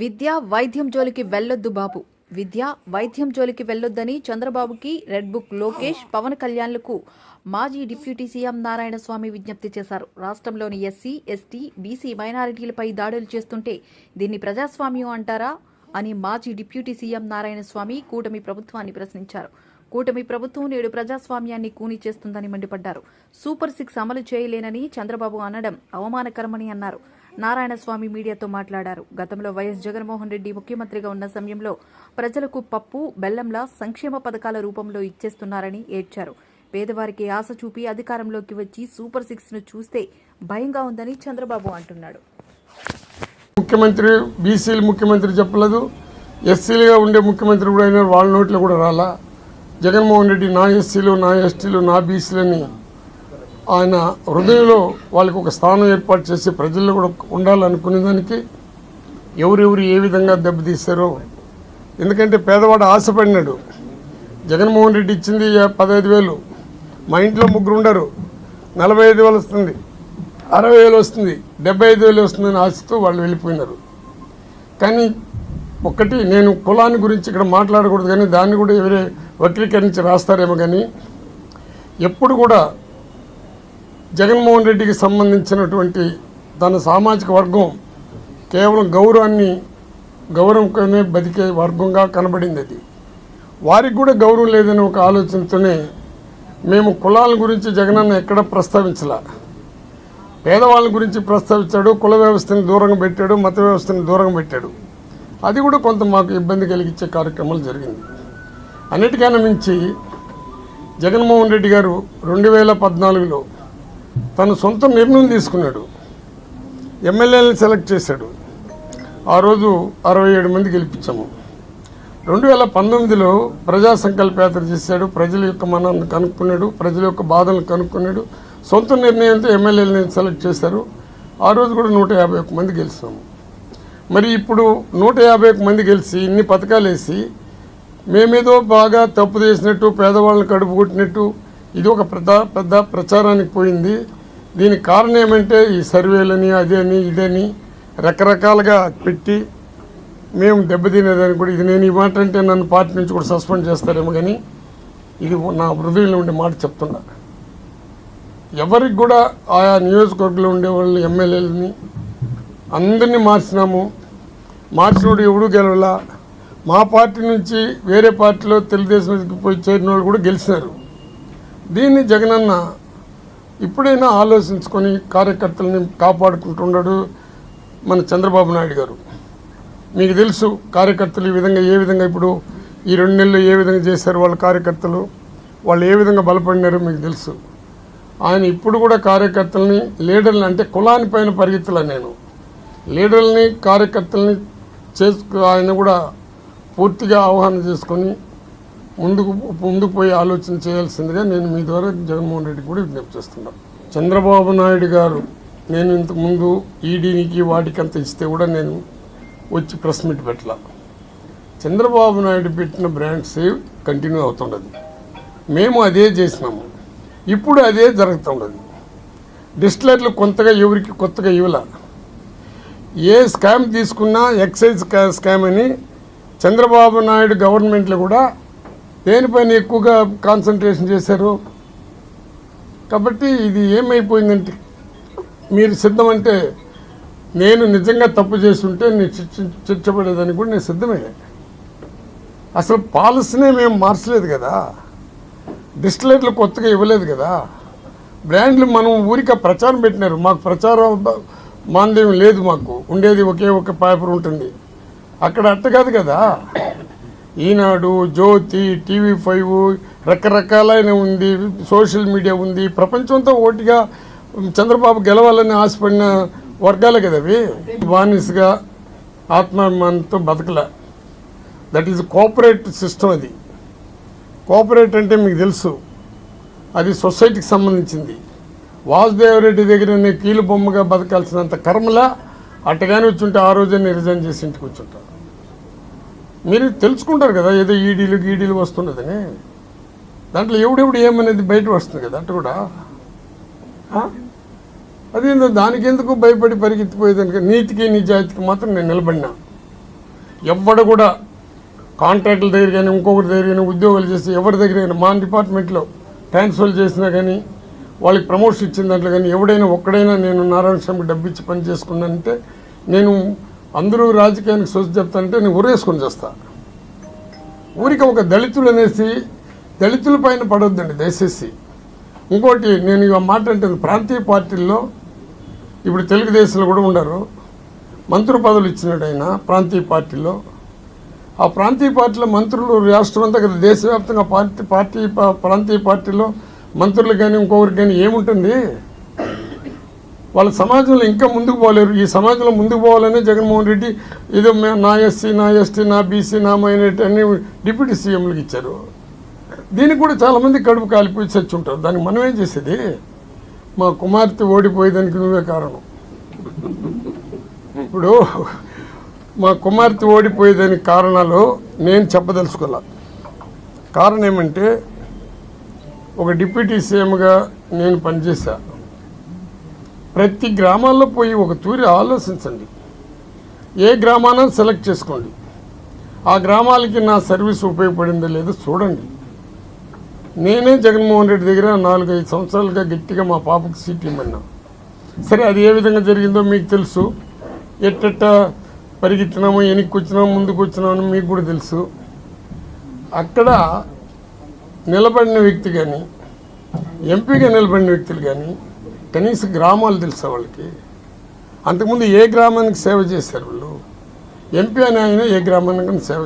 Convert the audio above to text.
విద్య వైద్యం జోలికి వెళ్ళొద్దు బాబు. విద్య వైద్యం జోలికి వెళ్ళొద్దని చంద్రబాబుకి రెడ్ బుక్ లోకేష్ పవన్ కళ్యాణ్లకు మాజీ డిప్యూటీ సీఎం నారాయణ స్వామి విజ్ఞప్తి చేశారు. రాష్ట్రంలోని ఎస్సీ ఎస్టీ బీసీ మైనారిటీలపై దాడులు చేస్తుంటే దీన్ని ప్రజాస్వామ్యం అంటారా అని మాజీ డిప్యూటీ సీఎం నారాయణ స్వామి కూటమి ప్రభుత్వాన్ని ప్రశ్నించారు. కూటమి ప్రభుత్వం నేడు ప్రజాస్వామ్యాన్ని కూని చేస్తుందని మండిపడ్డారు. సూపర్ సిక్స్ అమలు చేయలేనని చంద్రబాబు అనడం అవమానకరమని అన్నారు. నారాయణ స్వామి మీడియాతో మాట్లాడారు. గతంలో వైఎస్ జగన్మోహన్ రెడ్డి ముఖ్యమంత్రిగా ఉన్న సమయంలో ప్రజలకు పప్పు బెల్లంలా సంక్షేమ పథకాల రూపంలో ఇచ్చేస్తున్నారని ఏడ్చారు. పేదవారికి ఆశ చూపి అధికారంలోకి వచ్చి సూపర్ సిక్స్ను చూస్తే భయంగా ఉందని చంద్రబాబు అంటున్నాడు. ముఖ్యమంత్రి బీసీలు ముఖ్యమంత్రి చెప్పలేదు. ఎస్సీలుగా ఉండే ముఖ్యమంత్రి కూడా అయినా వాళ్ళ నోట్లో కూడా రాలా. జగన్మోహన్ రెడ్డి నా ఎస్సీలు నా ఎస్టీలు నా బీసీలని ఆయన హృదయంలో వాళ్ళకి ఒక స్థానం ఏర్పాటు చేసి ప్రజల్లో కూడా ఉండాలనుకునే దానికి ఎవరెవరు ఏ విధంగా దెబ్బతీస్తారో ఎందుకంటే పేదవాడు ఆశపడినాడు. జగన్మోహన్ రెడ్డి ఇచ్చింది పదహైదు వేలు. మా ఇంట్లో ముగ్గురు ఉండరు. నలభై ఐదు వేలు వస్తుంది. అరవై వేలు వస్తుంది. డెబ్బై ఐదు వేలు వస్తుందని ఆశతో వాళ్ళు వెళ్ళిపోయినారు. కానీ ఒక్కటి నేను కులాన్ని గురించి ఇక్కడ మాట్లాడకూడదు కానీ దాన్ని కూడా ఎవరే వక్రీకరించి రాస్తారేమో కానీ ఎప్పుడు కూడా జగన్మోహన్ రెడ్డికి సంబంధించినటువంటి తన సామాజిక వర్గం కేవలం గౌరవాన్ని గౌరవంకనే బతికే వర్గంగా కనబడింది అది. వారికి కూడా గౌరవం లేదనే ఒక ఆలోచనతోనే మేము కులాల గురించి జగనన్న ఎక్కడ ప్రస్తావించలా. పేదవాళ్ళ గురించి ప్రస్తావించాడు కుల వ్యవస్థని దూరంగా పెట్టాడు మత వ్యవస్థని దూరంగా పెట్టాడు. అది కూడా కొంత మాకు ఇబ్బంది కలిగించే కార్యక్రమాలు జరిగింది. అన్నిటికైనా మించి జగన్మోహన్ రెడ్డి గారు రెండు వేల పద్నాలుగులో తన సొంత నిర్ణయం తీసుకున్నాడు. ఎమ్మెల్యేలను సెలెక్ట్ చేశాడు. ఆ రోజు అరవై ఏడు మంది గెలిపించాము. రెండు వేల పంతొమ్మిదిలో ప్రజా సంకల్పయాత్ర చేశాడు. ప్రజల యొక్క మనాన్ని కనుక్కున్నాడు. ప్రజల యొక్క బాధలను కనుక్కున్నాడు. సొంత నిర్ణయంతో ఎమ్మెల్యేలని సెలెక్ట్ చేశారు. ఆ రోజు కూడా నూట యాభై ఒక్క మంది గెలిచాము. మరి ఇప్పుడు నూట యాభై ఒక్క మంది గెలిచి ఇన్ని పథకాలు వేసి మేమేదో బాగా తప్పు చేసినట్టు పేదవాళ్ళని కడుపు కొట్టినట్టు ఇది ఒక పెద్ద పెద్ద ప్రచారానికి పోయింది. దీనికి కారణం ఏమంటే ఈ సర్వేలని అదేని ఇదని రకరకాలుగా పెట్టి మేము దెబ్బతినేదానికి కూడా ఇది నేను ఈ మాట అంటే నన్ను పార్టీ నుంచి కూడా సస్పెండ్ చేస్తారేమో కానీ ఇది నా హృదయంలో ఉండే మాట చెప్తున్నా. ఎవరికి కూడా ఆయా నియోజకవర్గంలో ఉండే వాళ్ళు ఎమ్మెల్యేలని అందరినీ మార్చినాము. మార్చినోడు ఎవడు గెలవలా? మా పార్టీ నుంచి వేరే పార్టీలో తెలుగుదేశంకి పోయి చేరిన వాళ్ళు కూడా గెలిచినారు. దీన్ని జగనన్న ఇప్పుడైనా ఆలోచించుకొని కార్యకర్తలని కాపాడుకుంటున్నాడు మన చంద్రబాబు నాయుడు గారు. మీకు తెలుసు కార్యకర్తలు ఈ విధంగా ఏ విధంగా ఇప్పుడు ఈ రెండు నెలలు ఏ విధంగా చేశారు వాళ్ళ కార్యకర్తలు వాళ్ళు ఏ విధంగా బలపడినారో మీకు తెలుసు. ఆయన ఇప్పుడు కూడా కార్యకర్తలని లీడర్ని అంటే కులాని పైన పరిగెత్తలే నేను. లీడర్ని కార్యకర్తల్ని చేసుకు ఆయన కూడా పూర్తిగా ఆహ్వానం చేసుకొని ముందుకు ముందుకు పోయి ఆలోచన చేయాల్సిందిగా నేను మీ ద్వారా జగన్మోహన్ రెడ్డి కూడా విజ్ఞప్తి చేస్తున్నాను. చంద్రబాబు నాయుడు గారు నేను ఇంతకుముందు ఈడీనికి వాటికంత ఇస్తే కూడా నేను వచ్చి ప్రెస్ మీట్ పెట్టలా. చంద్రబాబు నాయుడు పెట్టిన బ్రాండ్ సేవ్ కంటిన్యూ అవుతుండదు. మేము అదే చేసినాము. ఇప్పుడు అదే జరుగుతుండదు. డిస్టిలర్లు కొత్తగా ఎవరికి కొత్తగా ఇవ్వాల. ఏ స్కామ్ తీసుకున్నా ఎక్సైజ్ స్కామ్ అని చంద్రబాబు నాయుడు గవర్నమెంట్లో కూడా దేనిపైన ఎక్కువగా కాన్సన్ట్రేషన్ చేశారు? కాబట్టి ఇది ఏమైపోయిందంటే మీరు సిద్ధమంటే నేను నిజంగా తప్పు చేస్తుంటే నేను శిక్షపడేదానికి కూడా నేను సిద్ధమే. అసలు పాలసీనే మేము మార్చలేదు కదా. డిస్టిలేట్లు కొత్తగా ఇవ్వలేదు కదా. బ్రాండ్లు మనం ఊరిక ప్రచారం పెట్టినారు. మాకు ప్రచారం మాంద్యం లేదు మాకు. ఉండేది ఒకే ఒక పేపర్ ఉంటుంది. అక్కడ అట్ట కాదు కదా. ఈనాడు జ్యోతి టీవీ ఫైవ్ రకరకాలైన ఉంది సోషల్ మీడియా ఉంది. ప్రపంచంతో ఓటిగా చంద్రబాబు గెలవాలని ఆశపడిన వర్గాలే కదా అవి. బానిసగా ఆత్మాభిమానంతో బతకలే. దట్ ఈజ్ కోఆపరేట్ సిస్టమ్ అది. కోఆపరేట్ అంటే మీకు తెలుసు. అది సొసైటీకి సంబంధించింది. వాసుదేవరెడ్డి దగ్గర నేను కీలు బొమ్మగా బతకాల్సినంత కర్మలా అట్టగానే వచ్చుంటే ఆ రోజే నేను రిజైన్ చేసి ఇంటికి వచ్చుంటాను మీరు తెలుసుకుంటారు కదా ఏదో ఈడీలు గీడీలు వస్తున్నదని. దాంట్లో ఎవడెవడు ఏమనేది బయట వస్తుంది కదా అట్ట కూడా. అదేందో దానికి ఎందుకు భయపడి పరిగెత్తిపోయేదానికి? నీతికి నిజాయితీకి మాత్రం నేను నిలబడినా. ఎవడు కూడా కాంట్రాక్టుల దగ్గర కానీ ఇంకొకరి దగ్గర కానీ ఉద్యోగాలు చేసి ఎవరి దగ్గర కానీ మా డిపార్ట్మెంట్లో ట్రాన్స్ఫర్ చేసినా కానీ వాళ్ళకి ప్రమోషన్ ఇచ్చిన దాంట్లో కానీ ఎవడైనా ఒక్కడైనా నేను నారాయణ స్వామికి డబ్బు ఇచ్చి పని చేసుకున్నానంటే నేను అందరూ రాజకీయానికి సొచ్చు చెప్తానంటే నేను ఉరేసుకొని చేస్తా. ఊరికి ఒక దళితులు అనేసి దళితుల పైన పడొద్దండి దయచేసి. ఇంకోటి నేను ఇక మాట అంటే ప్రాంతీయ పార్టీల్లో ఇప్పుడు తెలుగుదేశంలో కూడా ఉండరు. మంత్రి పదవులు ఇచ్చినాడు ఆయన ప్రాంతీయ పార్టీలో. ఆ ప్రాంతీయ పార్టీలో మంత్రులు రాష్ట్రం అంతా కదా దేశవ్యాప్తంగా పార్టీ పార్టీ పా- ప్రాంతీయ పార్టీలో మంత్రులు కానీ ఇంకొకరికి కానీ ఏముంటుంది? వాళ్ళ సమాజంలో ఇంకా ముందుకు పోలేరు. ఈ సమాజంలో ముందుకు పోవాలనే జగన్మోహన్ రెడ్డి ఏదో నా ఎస్సీ నా ఎస్టీ నా బీసీ నా మైనార్టీ అన్ని డిప్యూటీ సీఎంలకు ఇచ్చారు. దీనికి కూడా చాలామంది కడుపు కాలిపోయి చచ్చి ఉంటారు దానికి మనం ఏం చేసేది? మా కుమార్తె ఓడిపోయేదానికి నువ్వే కారణం. ఇప్పుడు మా కుమార్తె ఓడిపోయేదానికి కారణాలు నేను చెప్పదలుచుకోలే. కారణం ఏమంటే ఒక డిప్యూటీ సీఎంగా నేను పనిచేశాను ప్రతి గ్రామాల్లో పోయి ఒక తూరి ఆలోచించండి. ఏ గ్రామాన సెలెక్ట్ చేసుకోండి. ఆ గ్రామాలకి నా సర్వీస్ ఉపయోగపడిందో లేదో చూడండి. నేనే జగన్మోహన్ రెడ్డి దగ్గర నాలుగైదు సంవత్సరాలుగా గట్టిగా మా పాపకి సీట్ ఇమ్మన్నా. సరే అది ఏ విధంగా జరిగిందో మీకు తెలుసు. ఎట్టెట్ట పరిగెత్తినాము వెనక్కి వచ్చినాము ముందుకు వచ్చినామో మీకు కూడా తెలుసు. అక్కడ నిలబడిన వ్యక్తి కానీ ఎంపీగా నిలబడిన వ్యక్తులు కానీ కనీసం గ్రామాలు తెలుసా వాళ్ళకి? అంతకుముందు ఏ గ్రామానికి సేవ చేశారు వాళ్ళు? ఎంపీ అని ఆయన ఏ గ్రామానికి సేవ